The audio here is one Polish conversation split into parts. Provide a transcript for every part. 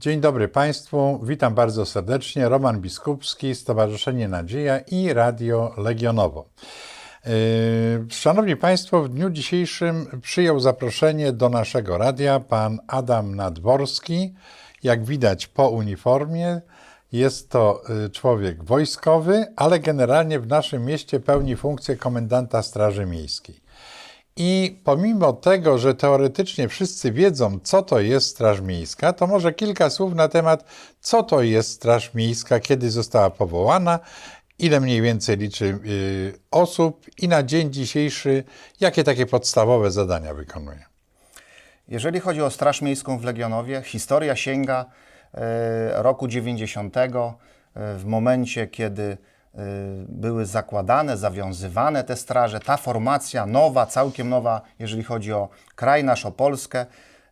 Dzień dobry Państwu, witam bardzo serdecznie. Roman Biskupski, Stowarzyszenie Nadzieja i Radio Legionowo. Yy, Szanowni Państwo, w dniu dzisiejszym przyjął zaproszenie do naszego radia pan Adam Nadworski. Jak widać po uniformie, jest to y, człowiek wojskowy, ale generalnie w naszym mieście pełni funkcję komendanta Straży Miejskiej. I pomimo tego, że teoretycznie wszyscy wiedzą, co to jest Straż Miejska, to może kilka słów na temat, co to jest Straż Miejska, kiedy została powołana, ile mniej więcej liczy y, osób i na dzień dzisiejszy, jakie takie podstawowe zadania wykonuje. Jeżeli chodzi o Straż Miejską w Legionowie, historia sięga e, roku 90, e, w momencie, kiedy były zakładane, zawiązywane te straże. Ta formacja nowa, całkiem nowa, jeżeli chodzi o kraj nasz, o Polskę.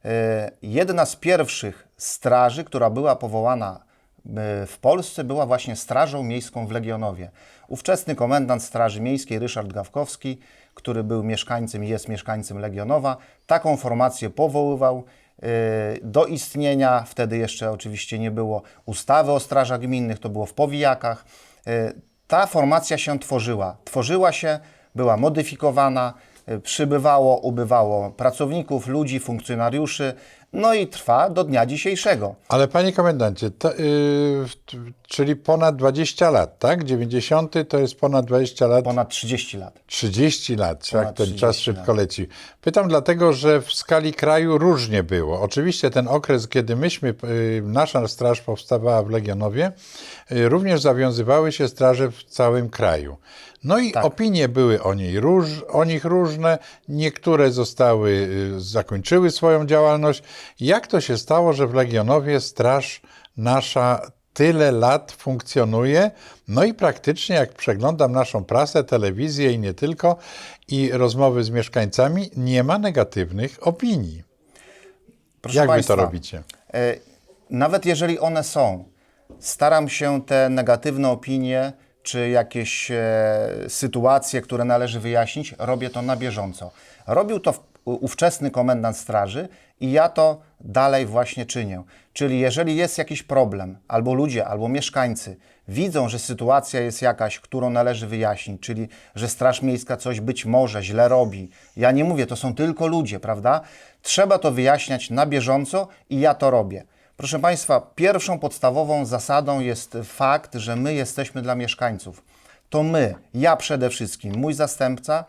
E, Jedna z pierwszych straży, która była powołana e, w Polsce, była właśnie Strażą Miejską w Legionowie. Ówczesny komendant Straży Miejskiej Ryszard Gawkowski, który był mieszkańcem i jest mieszkańcem Legionowa, taką formację powoływał do istnienia. Wtedy jeszcze oczywiście nie było ustawy o strażach gminnych, to było w powijakach. Ta formacja się tworzyła. Tworzyła się, była modyfikowana, e, przybywało, ubywało pracowników, ludzi, funkcjonariuszy, no i trwa do dnia dzisiejszego. Ale panie komendancie, to, y, t- czyli ponad 20 lat, tak? 90 to jest ponad 20 lat. Ponad 30 lat. 30 lat, jak Ponad ten 30 czas szybko leci. Pytam dlatego, że w skali kraju różnie było. Oczywiście ten okres, kiedy myśmy, y, nasza straż powstawała w Legionowie, y, również zawiązywały się straże w całym kraju. No i opinie były o, niej róż, o nich różne, niektóre zostały, y, zakończyły swoją działalność. Jak to się stało, że w Legionowie straż nasza tyle lat funkcjonuje. No i praktycznie, jak przeglądam naszą prasę, telewizję i nie tylko, i rozmowy z mieszkańcami, nie ma negatywnych opinii. Proszę jak państwa, wy to robicie? E, Nawet jeżeli one są, staram się te negatywne opinie czy jakieś e, sytuacje, które należy wyjaśnić, robię to na bieżąco. Robił to w- ówczesny komendant straży i ja to dalej właśnie czynię. Czyli jeżeli jest jakiś problem, albo ludzie, albo mieszkańcy widzą, że sytuacja jest jakaś, którą należy wyjaśnić, czyli że Straż Miejska coś być może źle robi. Ja nie mówię, to są tylko ludzie, prawda? Trzeba to wyjaśniać na bieżąco i ja to robię. Proszę Państwa, pierwszą podstawową zasadą jest fakt, że my jesteśmy dla mieszkańców. To my, ja przede wszystkim, mój zastępca,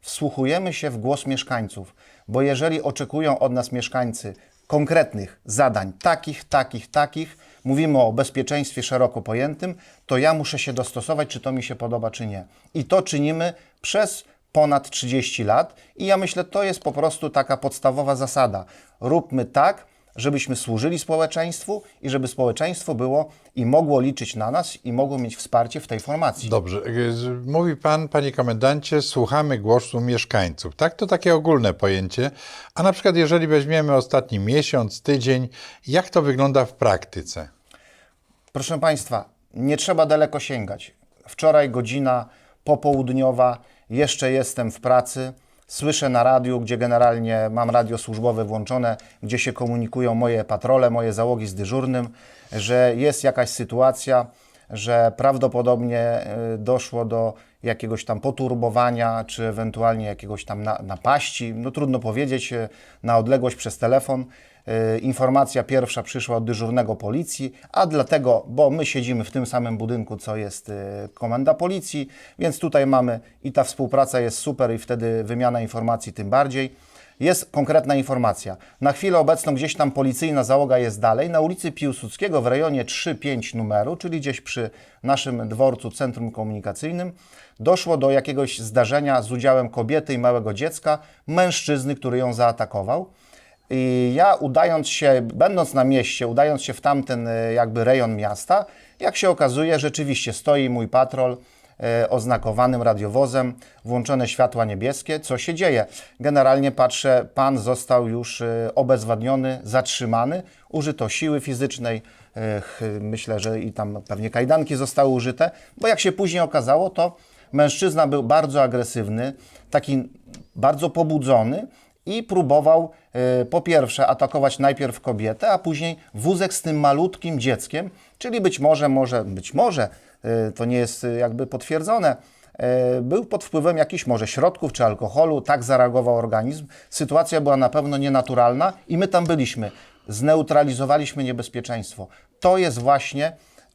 wsłuchujemy się w głos mieszkańców, bo jeżeli oczekują od nas mieszkańcy konkretnych zadań, takich, takich, takich, mówimy o bezpieczeństwie szeroko pojętym, to ja muszę się dostosować, czy to mi się podoba, czy nie. I to czynimy przez ponad 30 lat i ja myślę, to jest po prostu taka podstawowa zasada. Róbmy tak, żebyśmy służyli społeczeństwu i żeby społeczeństwo było i mogło liczyć na nas i mogło mieć wsparcie w tej formacji. Dobrze. z- Mówi pan, panie komendancie, słuchamy głosu mieszkańców. Tak, to takie ogólne pojęcie. A na przykład, jeżeli weźmiemy ostatni miesiąc, tydzień, jak to wygląda w praktyce? Proszę Państwa, nie trzeba daleko sięgać. Wczoraj godzina popołudniowa, jeszcze jestem w pracy. Słyszę na radiu, gdzie generalnie mam radio służbowe włączone, gdzie się komunikują moje patrole, moje załogi z dyżurnym, że jest jakaś sytuacja, że prawdopodobnie y, doszło do jakiegoś tam poturbowania, czy ewentualnie jakiegoś tam na, napaści. No trudno powiedzieć, y, na odległość przez telefon. Y, Informacja pierwsza przyszła od dyżurnego policji, a dlatego, bo my siedzimy w tym samym budynku, co jest y, komenda policji, więc tutaj mamy i ta współpraca jest super i wtedy wymiana informacji tym bardziej. Jest konkretna informacja. Na chwilę obecną gdzieś tam policyjna załoga jest dalej, na ulicy Piłsudskiego w rejonie 3-5 numeru, czyli gdzieś przy naszym dworcu Centrum Komunikacyjnym, doszło do jakiegoś zdarzenia z udziałem kobiety i małego dziecka, mężczyzny, który ją zaatakował. I ja udając się, będąc na mieście, udając się w tamten e, jakby rejon miasta, jak się okazuje, rzeczywiście stoi mój patrol oznakowanym radiowozem, włączone światła niebieskie. Co się dzieje? Generalnie patrzę, pan został już e, obezwładniony, zatrzymany, użyto siły fizycznej, e, myślę, że i tam pewnie kajdanki zostały użyte, bo jak się później okazało, to mężczyzna był bardzo agresywny, taki bardzo pobudzony i próbował e, po pierwsze atakować najpierw kobietę, a później wózek z tym malutkim dzieckiem, czyli być może, może, być może, e, to nie jest e, jakby potwierdzone, e, był pod wpływem jakichś może środków czy alkoholu, tak zareagował organizm. Sytuacja była na pewno nienaturalna i my tam byliśmy. Zneutralizowaliśmy niebezpieczeństwo. To jest właśnie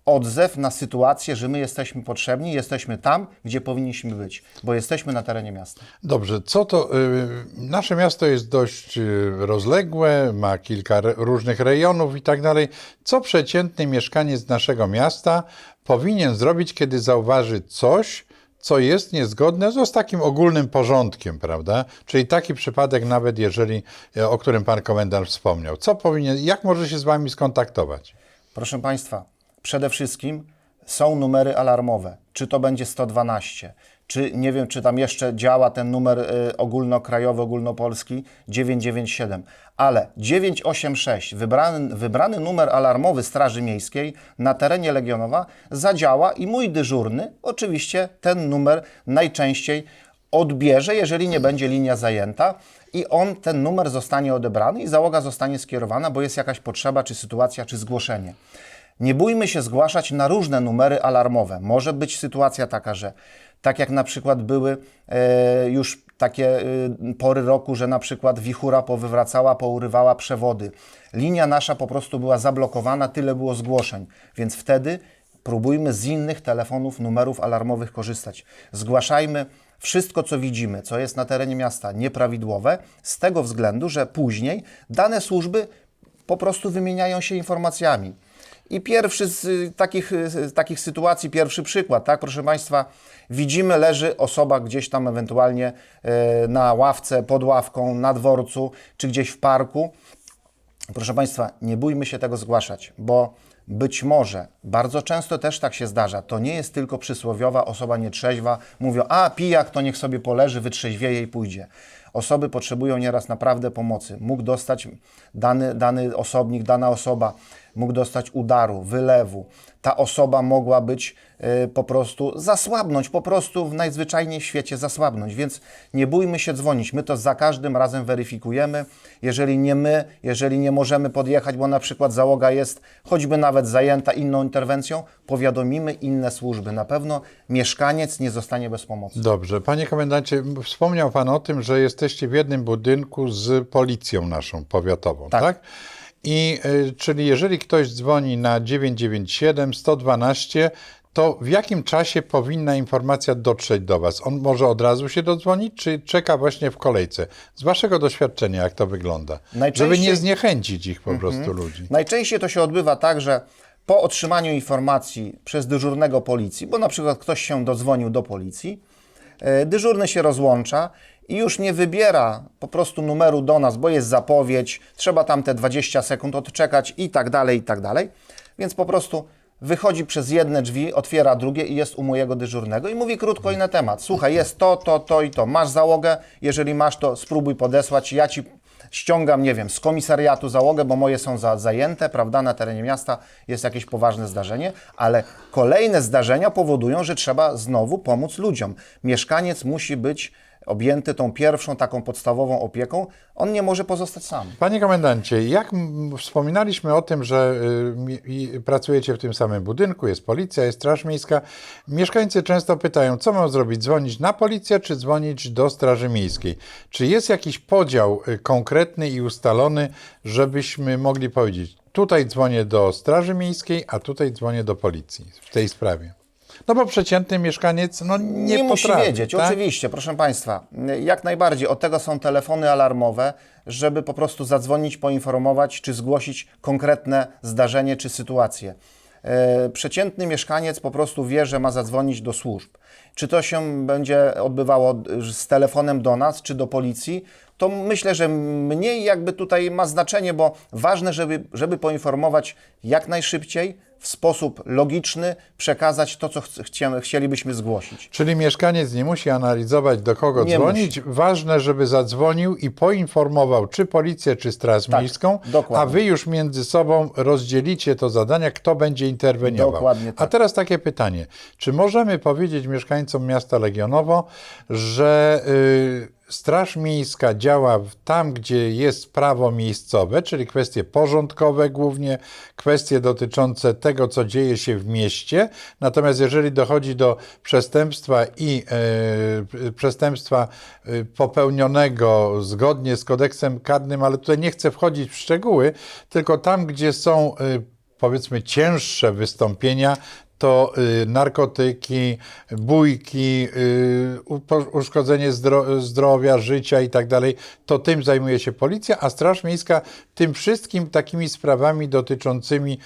odzew na sytuację, że my jesteśmy potrzebni, jesteśmy tam, gdzie powinniśmy być, bo jesteśmy na terenie miasta. Dobrze, co to. y, Nasze miasto jest dość y, rozległe, ma kilka różnych rejonów i tak dalej. Co przeciętny mieszkaniec naszego miasta powinien zrobić, kiedy zauważy coś, co jest niezgodne z takim ogólnym porządkiem, prawda? Czyli taki przypadek, nawet jeżeli, e, o którym pan komendant wspomniał. Co powinien, jak może się z wami skontaktować? Proszę Państwa, przede wszystkim są numery alarmowe. Czy to będzie 112, czy nie wiem, czy tam jeszcze działa ten numer y, ogólnokrajowy, ogólnopolski 997, ale 986, wybrany, wybrany numer alarmowy Straży Miejskiej na terenie Legionowa zadziała i mój dyżurny oczywiście ten numer najczęściej odbierze, jeżeli nie będzie linia zajęta i on, ten numer zostanie odebrany i załoga zostanie skierowana, bo jest jakaś potrzeba, czy sytuacja, czy zgłoszenie. Nie bójmy się zgłaszać na różne numery alarmowe. Może być sytuacja taka, że tak jak na przykład były e, już takie e, pory roku, że na przykład wichura powywracała, pourywała przewody. Linia nasza po prostu była zablokowana, tyle było zgłoszeń, więc wtedy próbujmy z innych telefonów, numerów alarmowych korzystać. Zgłaszajmy wszystko, co widzimy, co jest na terenie miasta nieprawidłowe, z tego względu, że później dane służby po prostu wymieniają się informacjami. I pierwszy z y, takich, y, z takich sytuacji, pierwszy przykład, tak, proszę Państwa, widzimy, leży osoba gdzieś tam ewentualnie e, na ławce, pod ławką, na dworcu, czy gdzieś w parku. Proszę Państwa, nie bójmy się tego zgłaszać, bo być może, bardzo często też tak się zdarza, to nie jest tylko przysłowiowa osoba nietrzeźwa, mówią, a pijak to niech sobie poleży, wytrzeźwieje i pójdzie. Osoby potrzebują nieraz naprawdę pomocy. Mógł dostać dany, dany osobnik, dana osoba, mógł dostać udaru, wylewu. Ta osoba mogła być y, po prostu zasłabnąć, po prostu w najzwyczajniej w świecie zasłabnąć. Więc nie bójmy się dzwonić. My to za każdym razem weryfikujemy. Jeżeli nie my, jeżeli nie możemy podjechać, bo na przykład załoga jest choćby nawet zajęta inną interwencją, powiadomimy inne służby. Na pewno mieszkaniec nie zostanie bez pomocy. Dobrze. Panie komendancie, wspomniał pan o tym, że jesteście w jednym budynku z policją naszą powiatową, tak? Tak. I y, czyli jeżeli ktoś dzwoni na 997 112, to w jakim czasie powinna informacja dotrzeć do Was? On może od razu się dodzwonić, czy czeka właśnie w kolejce? Z Waszego doświadczenia, jak to wygląda? Żeby Najczęściej- nie zniechęcić ich po prostu ludzi. Najczęściej to się odbywa tak, że po otrzymaniu informacji przez dyżurnego policji, bo na przykład ktoś się dodzwonił do policji, e, dyżurny się rozłącza i już nie wybiera po prostu numeru do nas, bo jest zapowiedź, trzeba tam te 20 sekund odczekać i tak dalej, i tak dalej. Więc po prostu wychodzi przez jedne drzwi, otwiera drugie i jest u mojego dyżurnego i mówi krótko i na temat. Słuchaj, jest to, to, to i to. Masz załogę? Jeżeli masz, to spróbuj podesłać. Ja ci ściągam, nie wiem, z komisariatu załogę, bo moje są za, zajęte, prawda, na terenie miasta jest jakieś poważne zdarzenie, ale kolejne zdarzenia powodują, że trzeba znowu pomóc ludziom. Mieszkaniec musi być objęty tą pierwszą taką podstawową opieką, on nie może pozostać sam. Panie komendancie, jak wspominaliśmy o tym, że y, i pracujecie w tym samym budynku, jest policja, jest Straż Miejska, mieszkańcy często pytają, co mam zrobić, dzwonić na policję, czy dzwonić do Straży Miejskiej? Czy jest jakiś podział y, konkretny i ustalony, żebyśmy mogli powiedzieć, tutaj dzwonię do Straży Miejskiej, a tutaj dzwonię do policji w tej sprawie? No bo przeciętny mieszkaniec no, nie, nie musi potrafi, wiedzieć, tak? oczywiście, proszę Państwa. Jak najbardziej, od tego są telefony alarmowe, żeby po prostu zadzwonić, poinformować, czy zgłosić konkretne zdarzenie czy sytuację. E, Przeciętny mieszkaniec po prostu wie, że ma zadzwonić do służb. Czy to się będzie odbywało z telefonem do nas, czy do policji, to myślę, że mniej jakby tutaj ma znaczenie, bo ważne, żeby, żeby poinformować jak najszybciej, w sposób logiczny, przekazać to, co chc- chcie- chcielibyśmy zgłosić. Czyli mieszkaniec nie musi analizować, do kogo Nie dzwonić. Ważne, żeby zadzwonił i poinformował, czy policję, czy Straż Tak, Miejską, dokładnie. a wy już między sobą rozdzielicie to zadania, kto będzie interweniował. Dokładnie A tak. teraz takie pytanie. Czy możemy powiedzieć mieszkańcom miasta Legionowo, że y, Straż Miejska działa tam, gdzie jest prawo miejscowe, czyli kwestie porządkowe głównie, kwestie dotyczące tego, co dzieje się w mieście. Natomiast jeżeli dochodzi do przestępstwa i e, przestępstwa e, popełnionego zgodnie z kodeksem karnym, ale tutaj nie chcę wchodzić w szczegóły, tylko tam, gdzie są e, powiedzmy cięższe wystąpienia, to y, narkotyki, bójki, y, uszkodzenie zdro, zdrowia, życia i tak dalej, to tym zajmuje się policja, a Straż Miejska tym wszystkim takimi sprawami dotyczącymi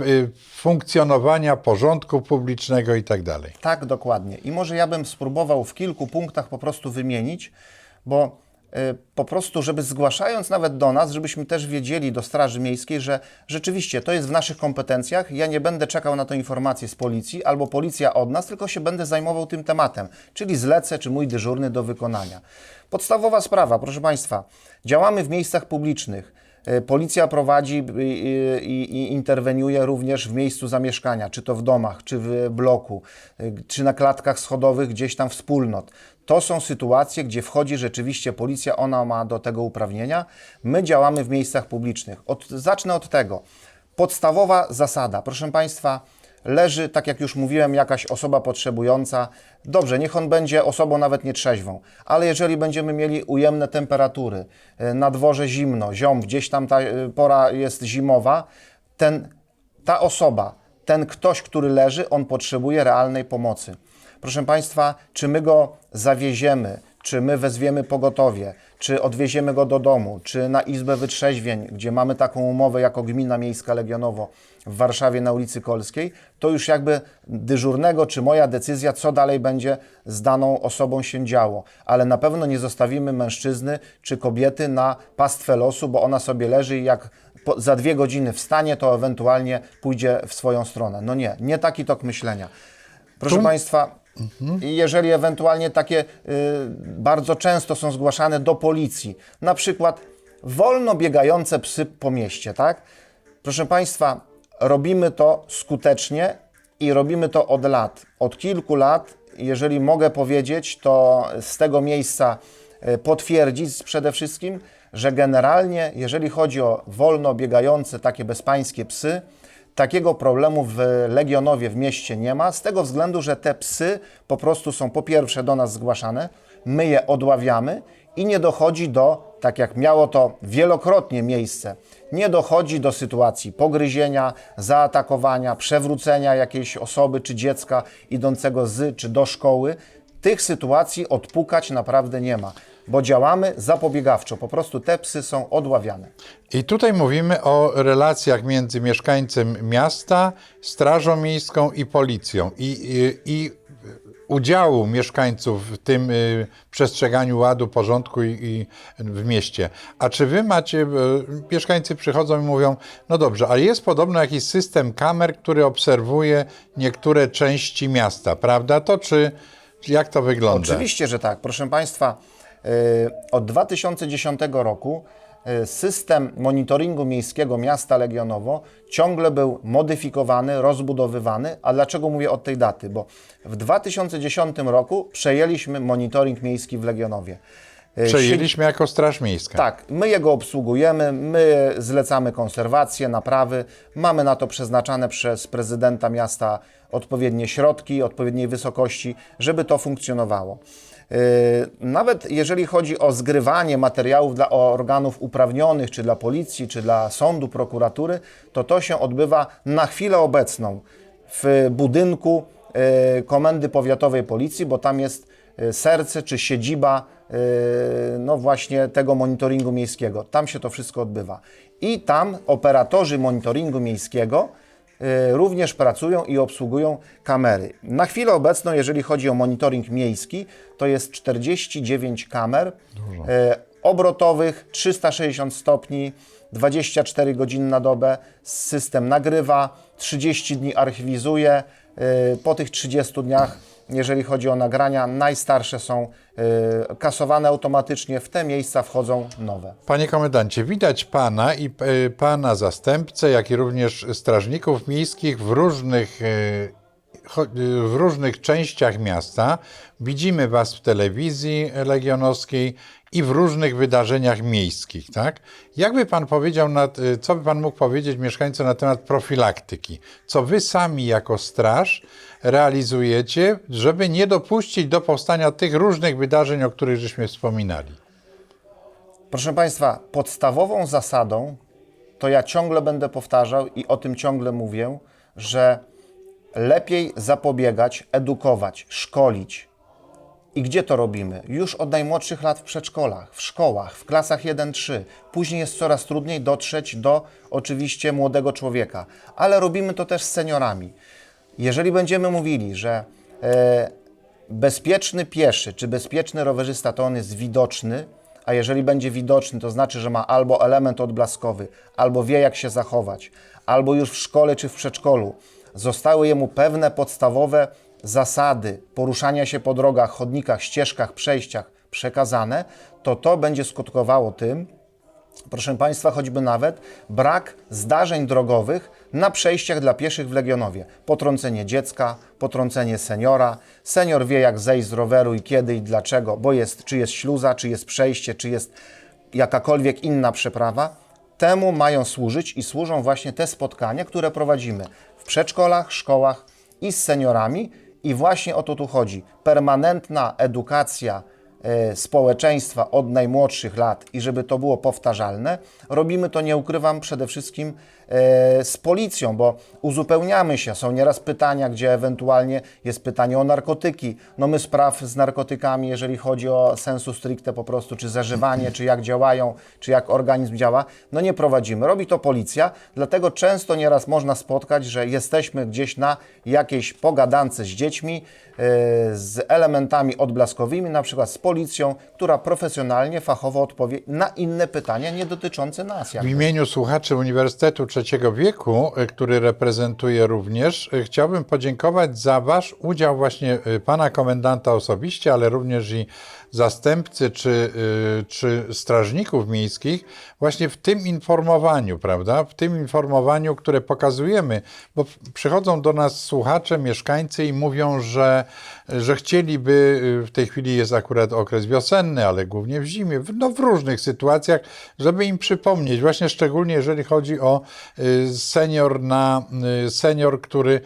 y, funkcjonowania porządku publicznego i tak dalej. Tak, dokładnie. I może ja bym spróbował w kilku punktach po prostu wymienić, bo po prostu, żeby zgłaszając nawet do nas, żebyśmy też wiedzieli do Straży Miejskiej, że rzeczywiście to jest w naszych kompetencjach. Ja nie będę czekał na tę informację z policji albo policja od nas, tylko się będę zajmował tym tematem, czyli zlecę czy mój dyżurny do wykonania. Podstawowa sprawa, proszę Państwa, działamy w miejscach publicznych. Y, Policja prowadzi y, i, i, interweniuje również w miejscu zamieszkania, czy to w domach, czy w bloku, czy na klatkach schodowych gdzieś tam wspólnot. To są sytuacje, gdzie wchodzi rzeczywiście policja, ona ma do tego uprawnienia. My działamy w miejscach publicznych. Od, zacznę od tego. Podstawowa zasada, proszę Państwa, leży, tak jak już mówiłem, jakaś osoba potrzebująca. Dobrze, niech on będzie osobą nawet nietrzeźwą, ale jeżeli będziemy mieli ujemne temperatury, e, na dworze zimno, ziom, gdzieś tam ta e, pora jest zimowa, ten, ta osoba, ten ktoś, który leży, on potrzebuje realnej pomocy. Proszę Państwa, czy my go zawieziemy, czy my wezwiemy pogotowie, czy odwieziemy go do domu, czy na Izbę Wytrzeźwień, gdzie mamy taką umowę jako Gmina Miejska Legionowo w Warszawie na ulicy Kolskiej, to już jakby dyżurnego, czy moja decyzja, co dalej będzie z daną osobą się działo. Ale na pewno nie zostawimy mężczyzny czy kobiety na pastwę losu, bo ona sobie leży i jak po, za dwie godziny wstanie, to ewentualnie pójdzie w swoją stronę. No nie, nie taki tok myślenia. Proszę Państwa, i jeżeli ewentualnie takie y, bardzo często są zgłaszane do policji, na przykład wolno biegające psy po mieście, tak? Proszę Państwa, robimy to skutecznie i robimy to od lat. Od kilku lat, jeżeli mogę powiedzieć, to z tego miejsca y, potwierdzić przede wszystkim, że generalnie, jeżeli chodzi o wolno biegające takie bezpańskie psy, Takiego problemu w Legionowie w mieście nie ma, z tego względu, że te psy po prostu są po pierwsze do nas zgłaszane, my je odławiamy i nie dochodzi do, tak jak miało to wielokrotnie miejsce, nie dochodzi do sytuacji pogryzienia, zaatakowania, przewrócenia jakiejś osoby czy dziecka idącego z czy do szkoły. Tych sytuacji odpukać naprawdę nie ma, bo działamy zapobiegawczo, po prostu te psy są odławiane. I tutaj mówimy o relacjach między mieszkańcem miasta, Strażą Miejską i policją. I, i, i udziału mieszkańców w tym y, przestrzeganiu ładu, porządku i, i w mieście. A czy wy macie, y, mieszkańcy przychodzą i mówią, no dobrze, ale jest podobno jakiś system kamer, który obserwuje niektóre części miasta, prawda? To czy jak to wygląda? Oczywiście, że tak. Proszę Państwa, yy, od 2010 roku yy, system monitoringu miejskiego miasta Legionowo ciągle był modyfikowany, rozbudowywany. A dlaczego mówię od tej daty? Bo w 2010 roku przejęliśmy monitoring miejski w Legionowie. Yy, Przejęliśmy jako Straż Miejska. tak, my jego obsługujemy, my zlecamy konserwację, naprawy, mamy na to przeznaczane przez prezydenta miasta odpowiednie środki, odpowiedniej wysokości, żeby to funkcjonowało. Yy, Nawet jeżeli chodzi o zgrywanie materiałów dla organów uprawnionych, czy dla policji, czy dla sądu, prokuratury, to to się odbywa na chwilę obecną w budynku yy, Komendy Powiatowej Policji, bo tam jest serce czy siedziba yy, no właśnie tego monitoringu miejskiego. Tam się to wszystko odbywa. I tam operatorzy monitoringu miejskiego y, również pracują i obsługują kamery. Na chwilę obecną, jeżeli chodzi o monitoring miejski, to jest 49 kamer y, obrotowych, 360 stopni, 24 godziny na dobę. System nagrywa, 30 dni archiwizuje. Po tych 30 dniach, jeżeli chodzi o nagrania, najstarsze są y, kasowane automatycznie, w te miejsca wchodzą nowe. Panie komendancie, widać pana i e, pana zastępcę, jak i również strażników miejskich w różnych y, w różnych częściach miasta. Widzimy Was w telewizji legionowskiej i w różnych wydarzeniach miejskich, tak? Jakby Pan powiedział, na, y, co by Pan mógł powiedzieć mieszkańcom na temat profilaktyki? Co Wy sami jako straż realizujecie, żeby nie dopuścić do powstania tych różnych wydarzeń, o których żeśmy wspominali? Proszę Państwa, podstawową zasadą, to ja ciągle będę powtarzał i o tym ciągle mówię, że lepiej zapobiegać, edukować, szkolić. I gdzie to robimy? Już od najmłodszych lat w przedszkolach, w szkołach, w klasach 1-3. Później jest coraz trudniej dotrzeć do oczywiście młodego człowieka, ale robimy to też z seniorami. Jeżeli będziemy mówili, że e, bezpieczny pieszy czy bezpieczny rowerzysta to on jest widoczny, a jeżeli będzie widoczny, to znaczy, że ma albo element odblaskowy, albo wie jak się zachować, albo już w szkole czy w przedszkolu zostały jemu pewne podstawowe zasady poruszania się po drogach, chodnikach, ścieżkach, przejściach przekazane, to to będzie skutkowało tym, proszę Państwa, choćby nawet brak zdarzeń drogowych na przejściach dla pieszych w Legionowie. Potrącenie dziecka, potrącenie seniora. Senior wie, jak zejść z roweru i kiedy i dlaczego, bo jest, czy jest śluza, czy jest przejście, czy jest jakakolwiek inna przeprawa. Temu mają służyć i służą właśnie te spotkania, które prowadzimy w przedszkolach, szkołach i z seniorami. I właśnie o to tu chodzi. Permanentna edukacja e, społeczeństwa od najmłodszych lat i żeby to było powtarzalne, robimy to, nie ukrywam, przede wszystkim z policją, bo uzupełniamy się. Są nieraz pytania, gdzie ewentualnie jest pytanie o narkotyki. No my spraw z narkotykami, jeżeli chodzi o sensu stricte po prostu, czy zażywanie, czy jak działają, czy jak organizm działa, no nie prowadzimy. Robi to policja, dlatego często nieraz można spotkać, że jesteśmy gdzieś na jakiejś pogadance z dziećmi, e, z elementami odblaskowymi, na przykład z policją, która profesjonalnie, fachowo odpowie na inne pytania nie dotyczące nas. W imieniu słuchaczy Uniwersytetu Trzeciego Wieku, y, który reprezentuję również, y, chciałbym podziękować za Wasz udział właśnie y, Pana Komendanta osobiście, ale również i zastępcy czy, y, czy strażników miejskich właśnie w tym informowaniu, prawda? W tym informowaniu, które pokazujemy, bo przychodzą do nas słuchacze, mieszkańcy i mówią, że, że chcieliby, y, w tej chwili jest akurat okres wiosenny, ale głównie w zimie, no w różnych sytuacjach, żeby im przypomnieć, właśnie szczególnie jeżeli chodzi o y, senior, na, senior który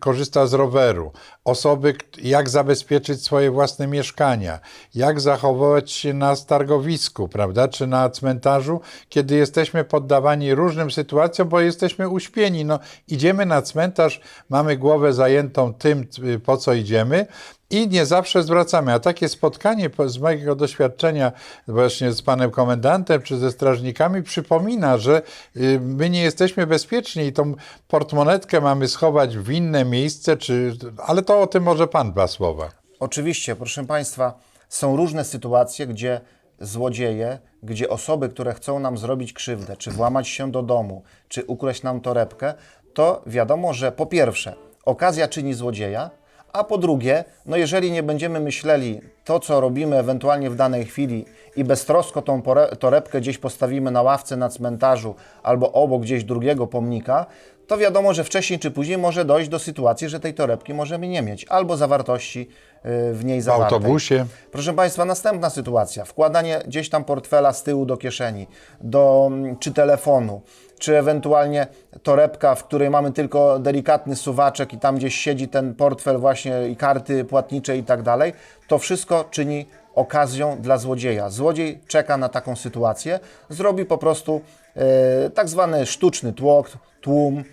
korzysta z roweru, osoby, jak zabezpieczyć swoje własne mieszkania, jak zachowywać się na targowisku, prawda, czy na cmentarzu, kiedy jesteśmy poddawani różnym sytuacjom, bo jesteśmy uśpieni. No, idziemy na cmentarz, mamy głowę zajętą tym, po co idziemy, i nie zawsze zwracamy. A takie spotkanie po- z mojego doświadczenia właśnie z panem komendantem czy ze strażnikami przypomina, że y, my nie jesteśmy bezpieczni i tą portmonetkę mamy schować w inne miejsce, czy, ale to o tym może pan dwa słowa. Oczywiście, proszę Państwa, są różne sytuacje, gdzie złodzieje, gdzie osoby, które chcą nam zrobić krzywdę, czy włamać się do domu, czy ukraść nam torebkę, to wiadomo, że po pierwsze, okazja czyni złodzieja, a po drugie, no jeżeli nie będziemy myśleli to, co robimy ewentualnie w danej chwili i beztrosko tą torebkę gdzieś postawimy na ławce na cmentarzu albo obok gdzieś drugiego pomnika, to wiadomo, że wcześniej czy później może dojść do sytuacji, że tej torebki możemy nie mieć albo zawartości y, w niej W zawartej. autobusie. Proszę Państwa, następna sytuacja. Wkładanie gdzieś tam portfela z tyłu do kieszeni, do, mm, czy telefonu, czy ewentualnie torebka, w której mamy tylko delikatny suwaczek i tam gdzieś siedzi ten portfel właśnie i karty płatnicze i tak dalej. To wszystko czyni okazją dla złodzieja. Złodziej czeka na taką sytuację, zrobi po prostu e, tak zwany sztuczny tłok, tłum,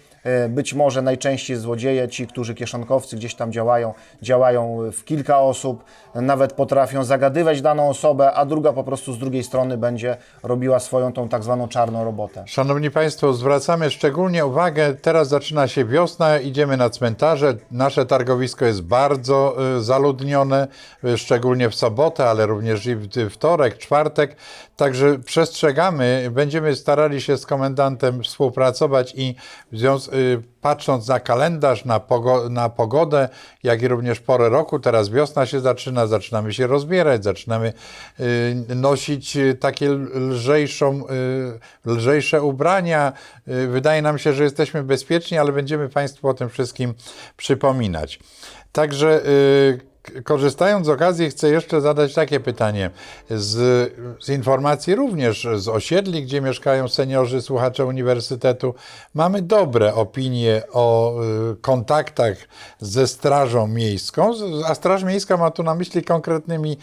Być może najczęściej złodzieje, ci, którzy kieszonkowcy gdzieś tam działają, działają w kilka osób, nawet potrafią zagadywać daną osobę, a druga po prostu z drugiej strony będzie robiła swoją tą tak zwaną czarną robotę. Szanowni Państwo, zwracamy szczególnie uwagę, teraz zaczyna się wiosna, idziemy na cmentarze, nasze targowisko jest bardzo y, zaludnione, szczególnie w sobotę, ale również i w wtorek, czwartek, także przestrzegamy, będziemy starali się z komendantem współpracować i w związku patrząc na kalendarz, na, pogo- na pogodę, jak i również porę roku, teraz wiosna się zaczyna, zaczynamy się rozbierać, zaczynamy y, nosić y, takie lżejszą, y, lżejsze ubrania. Y, Wydaje nam się, że jesteśmy bezpieczni, ale będziemy Państwu o tym wszystkim przypominać. Także y, korzystając z okazji, chcę jeszcze zadać takie pytanie. Z, z informacji również z osiedli, gdzie mieszkają seniorzy, słuchacze uniwersytetu, mamy dobre opinie o y, kontaktach ze Strażą Miejską, a Straż Miejska ma tu na myśli konkretnymi,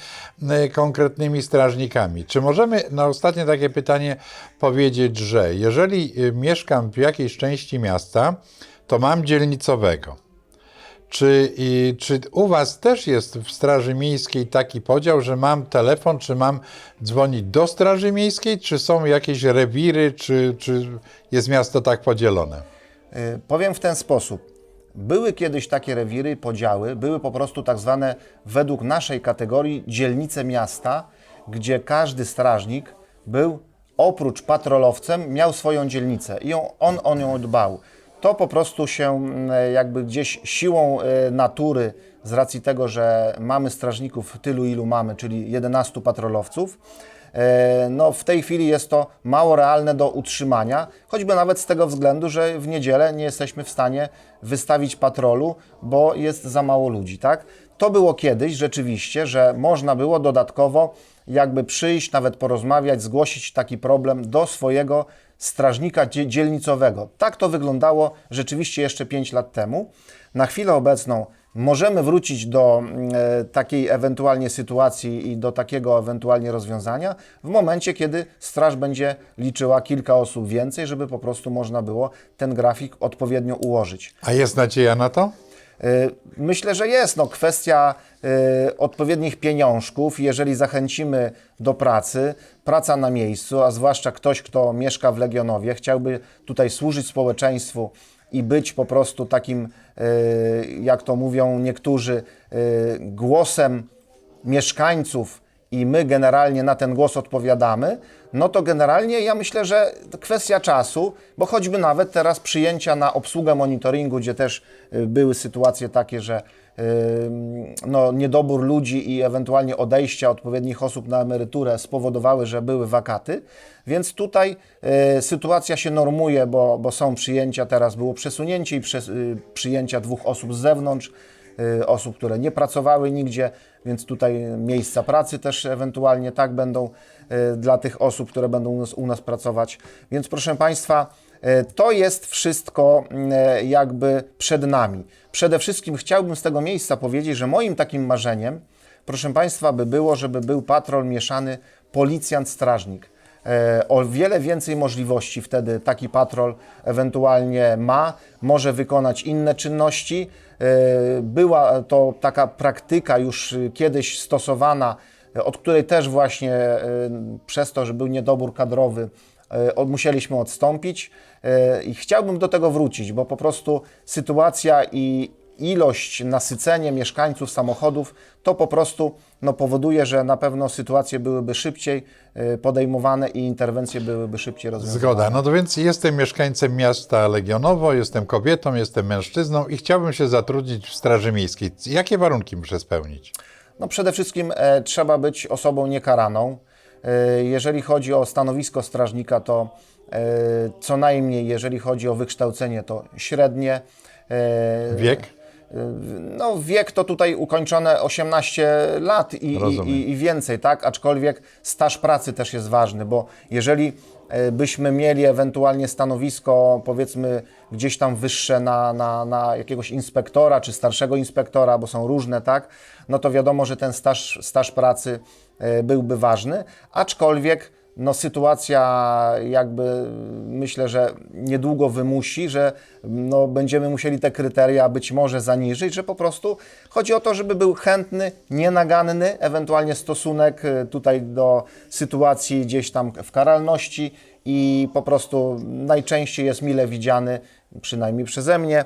y, konkretnymi strażnikami. Czy możemy na ostatnie takie pytanie powiedzieć, że jeżeli y, mieszkam w jakiejś części miasta, to mam dzielnicowego. Czy, i, czy u Was też jest w Straży Miejskiej taki podział, że mam telefon, czy mam dzwonić do Straży Miejskiej, czy są jakieś rewiry, czy, czy jest miasto tak podzielone? Y, Powiem w ten sposób. Były kiedyś takie rewiry, podziały, były po prostu tak zwane według naszej kategorii dzielnice miasta, gdzie każdy strażnik był oprócz patrolowcem, miał swoją dzielnicę i ją, on o nią dbał. To po prostu się mm, jakby gdzieś siłą y, natury, z racji tego, że mamy strażników tylu, ilu mamy, czyli 11 patrolowców, E, No, w tej chwili jest to mało realne do utrzymania, choćby nawet z tego względu, że w niedzielę nie jesteśmy w stanie wystawić patrolu, bo jest za mało ludzi, tak? To było kiedyś rzeczywiście, że można było dodatkowo jakby przyjść, nawet porozmawiać, zgłosić taki problem do swojego strażnika dzie- dzielnicowego. Tak to wyglądało rzeczywiście jeszcze 5 lat temu. Na chwilę obecną możemy wrócić do mm, e, takiej ewentualnie sytuacji i do takiego ewentualnie rozwiązania w momencie, kiedy straż będzie liczyła kilka osób więcej, żeby po prostu można było ten grafik odpowiednio ułożyć. A jest nadzieja na to? Y, Myślę, że jest no, kwestia y, odpowiednich pieniążków. Jeżeli zachęcimy do pracy, praca na miejscu, a zwłaszcza ktoś, kto mieszka w Legionowie, chciałby tutaj służyć społeczeństwu i być po prostu takim, y, jak to mówią niektórzy, głosem mieszkańców i my generalnie na ten głos odpowiadamy, no to generalnie ja myślę, że kwestia czasu, bo choćby nawet teraz przyjęcia na obsługę monitoringu, gdzie też y, były sytuacje takie, że no, niedobór ludzi i ewentualnie odejścia odpowiednich osób na emeryturę spowodowały, że były wakaty, więc tutaj y, sytuacja się normuje, bo, bo są przyjęcia, teraz było przesunięcie i y, przyjęcia dwóch osób z zewnątrz, osób, które nie pracowały nigdzie, więc tutaj miejsca pracy też ewentualnie tak będą y, dla tych osób, które będą u nas, u nas pracować. Więc proszę Państwa, y, to jest wszystko y, jakby przed nami. Przede wszystkim chciałbym z tego miejsca powiedzieć, że moim takim marzeniem, proszę Państwa, by było, żeby był patrol mieszany policjant-strażnik. E, O wiele więcej możliwości wtedy taki patrol ewentualnie ma, może wykonać inne czynności. E, Była to taka praktyka już kiedyś stosowana, e, od której też właśnie przez to, że był niedobór kadrowy, musieliśmy odstąpić i chciałbym do tego wrócić, bo po prostu sytuacja i ilość, nasycenie mieszkańców samochodów, to po prostu no, powoduje, że na pewno sytuacje byłyby szybciej y, podejmowane i interwencje byłyby szybciej rozwiązywane. Zgoda. No to więc jestem mieszkańcem miasta Legionowo, jestem kobietą, jestem mężczyzną i chciałbym się zatrudnić w Straży Miejskiej. Jakie warunki muszę spełnić? No przede wszystkim e, trzeba być osobą niekaraną. E, jeżeli chodzi o stanowisko strażnika, to e, co najmniej, jeżeli chodzi o wykształcenie, to średnie. E, Wiek? No, wiek to tutaj ukończone 18 lat i, i, i więcej, tak? Aczkolwiek staż pracy też jest ważny, bo jeżeli e, byśmy mieli ewentualnie stanowisko, powiedzmy, gdzieś tam wyższe na, na, na jakiegoś inspektora czy starszego inspektora, bo są różne, tak? No to wiadomo, że ten staż, staż pracy e, byłby ważny, aczkolwiek no, sytuacja jakby myślę, że niedługo wymusi, że no, będziemy musieli te kryteria być może zaniżyć, że po prostu chodzi o to, żeby był chętny, nienaganny, ewentualnie stosunek y, tutaj do sytuacji gdzieś tam w karalności i po prostu najczęściej jest mile widziany, przynajmniej przeze mnie, e,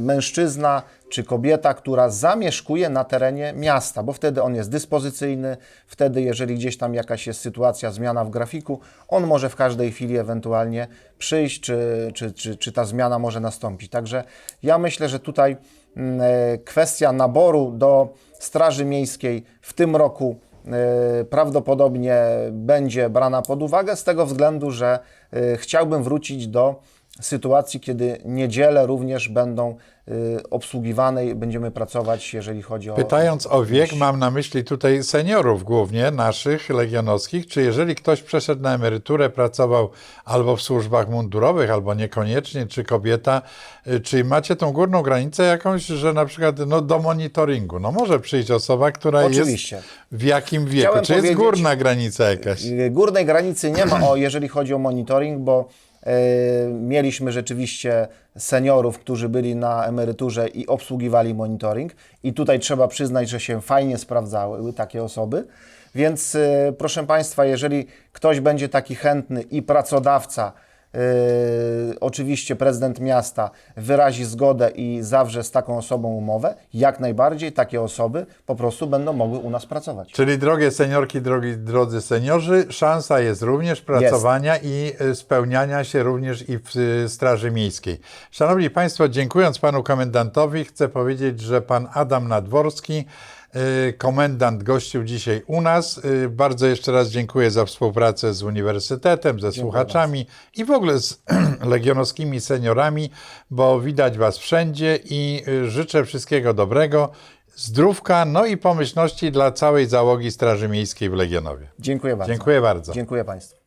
mężczyzna czy kobieta, która zamieszkuje na terenie miasta, bo wtedy on jest dyspozycyjny, wtedy jeżeli gdzieś tam jakaś jest sytuacja, zmiana w grafiku, on może w każdej chwili ewentualnie przyjść, czy, czy, czy, czy ta zmiana może nastąpić. Także ja myślę, że tutaj mm, e, kwestia naboru do Straży Miejskiej w tym roku e, prawdopodobnie będzie brana pod uwagę z tego względu, że e, chciałbym wrócić do sytuacji, kiedy niedziele również będą y, obsługiwane i będziemy pracować, jeżeli chodzi o... Pytając o wiek, mam na myśli tutaj seniorów głównie, naszych legionowskich. Czy jeżeli ktoś przeszedł na emeryturę, pracował albo w służbach mundurowych, albo niekoniecznie, czy kobieta, y, czy macie tą górną granicę jakąś, że na przykład no, do monitoringu, no może przyjść osoba, która Oczywiście. jest w jakim wieku? Chciałem czy jest górna granica jakaś? Y, Górnej granicy nie ma, o, jeżeli chodzi o monitoring, bo mieliśmy rzeczywiście seniorów, którzy byli na emeryturze i obsługiwali monitoring i tutaj trzeba przyznać, że się fajnie sprawdzały takie osoby. Więc e, proszę Państwa, jeżeli ktoś będzie taki chętny i pracodawca, e, oczywiście prezydent miasta wyrazi zgodę i zawrze z taką osobą umowę, jak najbardziej takie osoby po prostu będą mogły u nas pracować. Czyli drogie seniorki, drogi, drodzy seniorzy, szansa jest również pracowania i y, spełniania się również i w y, Straży Miejskiej. Szanowni Państwo, dziękując Panu Komendantowi, chcę powiedzieć, że Pan Adam Nadworski, komendant gościł dzisiaj u nas. Y, Bardzo jeszcze raz dziękuję za współpracę z Uniwersytetem, ze słuchaczami i w ogóle z legionowskimi seniorami, bo widać Was wszędzie i y, życzę wszystkiego dobrego zdrówka, no i pomyślności dla całej załogi Straży Miejskiej w Legionowie. Dziękuję bardzo. Dziękuję bardzo. Dziękuję Państwu.